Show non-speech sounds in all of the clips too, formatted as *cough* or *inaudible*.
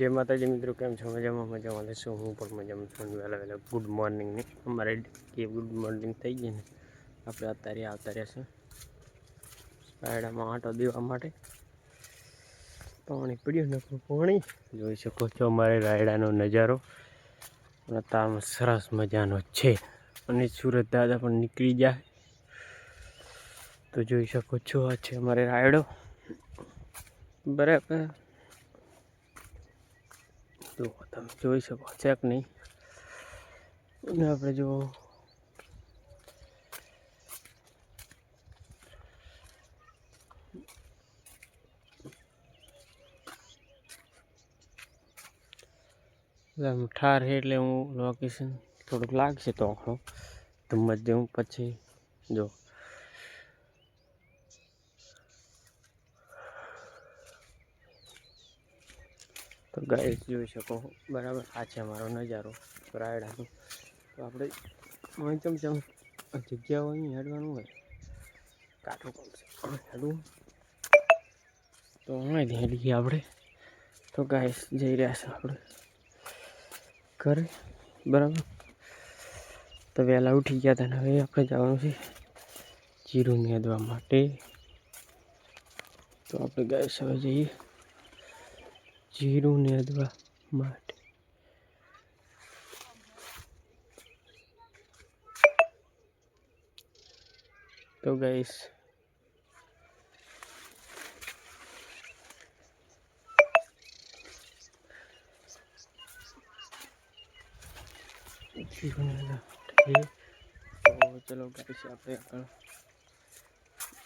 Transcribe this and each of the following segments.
જય માતાજી મિત્રો, કેમ છો? મજામાં મજામાં. લેશું હું પણ મજામાં છું. વહેલા વહેલા ગુડ મોર્નિંગની અમારે કે ગુડ મોર્નિંગ થઈ ગઈ ને. આપણે અત્યારે આવતા રહેશું. રાયડામાં આંટો દેવા માટે. પાણી પીડ્યું નકરું પાણી. જોઈ શકો છો અમારે રાયડાનો નજારો. અને તારમાં સરસ મજાનો છે. અને સુરત દાદા પણ નીકળી જાય તો જોઈ શકો છો, આ છે અમારે રાયડો. બરાબર. જો તમે જોઈ શકો છે કે નહીં. અને આપણે જો ઠાર છે એટલે હું લોકેશન થોડુંક લાગશે તો આખું ધુમ્મસ જેવું પછી જો તો ગાય જોઈ શકો બરાબર? આ છે અમારો નજારો, રાયડાનો. તો આપણે અહીં ચમચમ જગ્યા હોય અહીં હેડવાનું હોય કાઠું પડશે હેડવું તો અહીં હેડીએ આપણે. તો ગાય જઈ રહ્યા છે આપણે ઘરે. બરાબર? તો વહેલા ઉઠી ગયા હતા હવે આપણે જવાનું છે જીરું નેદવા માટે. તો આપણે ગાય હવે જઈએ. જીરું નેદવા માટે તો ગાઈસ જીરું નેદવા માટે તો ચલો ગાઈસ આપણે આગળ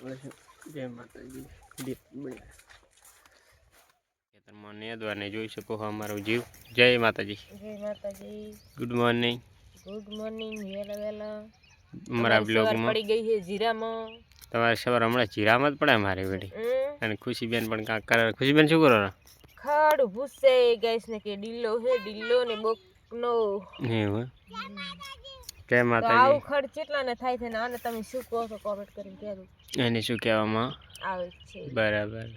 મળીશું. જય માતાજી દીપ બળ્યા ખેતરમાં નેદવાને જોઈ શકો છો અમારો જીવ. જય માતાજી. જય માતાજી. ગુડ મોર્નિંગ ગુડ મોર્નિંગ વેલા વેલા અમારા બ્લોગમાં પડી ગઈ છે જીરામાં. તમારે સવાર હમણાં જીરામાં જ પડે મારી બેટી અને ખુશીબેન પણ કાંક કરે. ખુશીબેન શું કરો ખાડ ભૂસે ગેસ ને કે ડીલો છે ડીલો ને બોકનો. એવું જય માતાજી. આવું ખડ કેટલા ને થાય છે ને આને તમે શું કહો છો કોમેન્ટ કરીને કહેજો. એને શું કહેવામાં? આવે છે. બરાબર.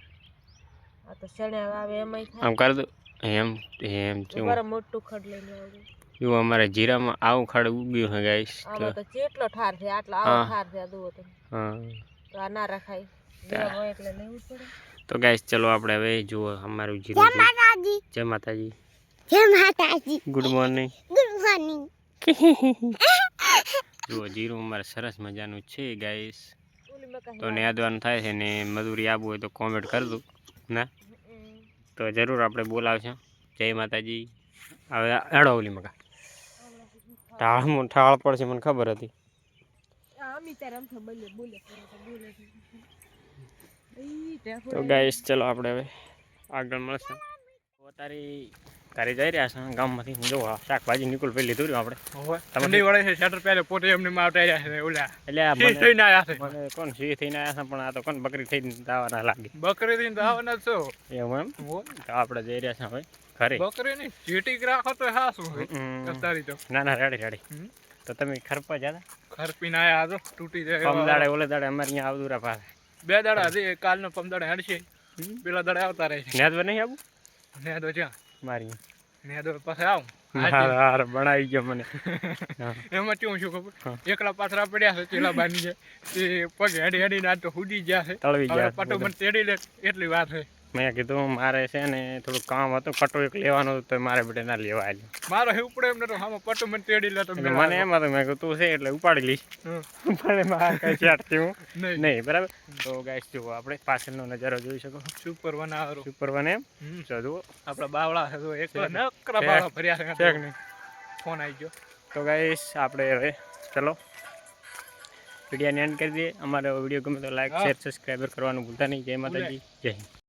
આ તો ચણ્યા આવે એમાંય થાય. આમ કર દો. એમ એમ જો બરાબર મોટું ખડ લઈને આવજો જો અમારે જીરામાં આવું ખાડ ઉગ્યું છે ગાઈસ તો આમાં તો કેટલો ઠાર છે આટલો આવો હા. ઠાર છે દો તો હા. તો આ ના રખાય. જીરા હોય એટલે લેવું પડે. તો ગાઈસ ચલો આપણે હવે જુઓ અમારું જીરું છે. જય માતાજી. જય માતાજી. ગુડ મોર્નિંગ ગુડ મોર્નિંગ જુઓ જીરું અમારે સરસ મજાનું છે ગાઈસ તો નેદવાનું થાય છે ને મજૂરી આપવું હોય તો કોમેન્ટ કરી દો. ના? તો જરૂર આપણે બોલાવશું. જય માતાજી. હવે એડો ઓલી મકા ઢાળ ઠાળ પડશે મને ખબર હતી. તો ગાઈસ ચલો આપણે હવે આગળ મળશે. તારી તારી જઈ રહ્યા છે ગામમાંથી. જો શાકભાજી નિકુલ પેલી લીધું રહ્યું આપણે ઠંડી વળે છે શટર પહેલે પોતે એમને માવટા રહ્યા છે ઓલા. એટલે થઈને આવ્યા છે? મને કોણ સી થઈને આવ્યા છે પણ આ તો કોણ બકરી થઈને દાવાના લાગે. બકરી થઈને આવવાના છો? એવું એમ? તો આપણે જઈ રહ્યા છે હવે ઘરે. બકરી ની ચીટીક રાખો તો હા શું. કસ્તારી તો. ના ના રેડી રેડી. તો તમે ખરપા જાતા? ખરપી ના આયા તો તૂટી જાય પમ દાડે ઓલે દાડે અમારે અહીંયા આવદુરા પાસે. બે દાડા હજી કાલનો પમદાડે હડશે. પેલા દાડે આવતા રહે છે નેદવા નહીં આવું? ને તો જ્યાં? મારી. બનાવી ગયો મને. *laughs* એમાં કેવું શું ખબર? એકલા પાથરા પડ્યા છે ચેલા બાની જાય એ પગ હેડી હેડી ના તો હુડી ગયા છે. તળવી ગયા પાટો મને તેડી લે એટલી વાત છે. મેં કીધું મારે છે ને થોડું કામ હતું પટો એક લેવાનું તો મારે બેટે ના લેવા આવ્યું મારો હે ઉપડે એમ નતો હામાં પટો મને તેડી લેતો મને એમ હતું મેં કીધું તું છે એટલે ઉપાડી લઈ પણ મારે કઈ ચાટતી હું નહીં. બરાબર? તો ગાઈસ જુઓ આપણે પાછળનો નજારો જોઈ શકો. સુપર વનારો સુપર વન એમ. જો જુઓ. આપણા બાવળા છે તો એક નકરા બાવળા ભર્યા છે. નહીં? ફોન આવી ગયો. તો ગાઈસ આપણે હવે ચલો. વિડીયોને એન્ડ કરી દઈએ. અમારો વીડિયો ગમે તો લાઈક. શેર સબસ્ક્રાઈબર કરવાનું ભૂલતા નહીં. જય માતાજી. જય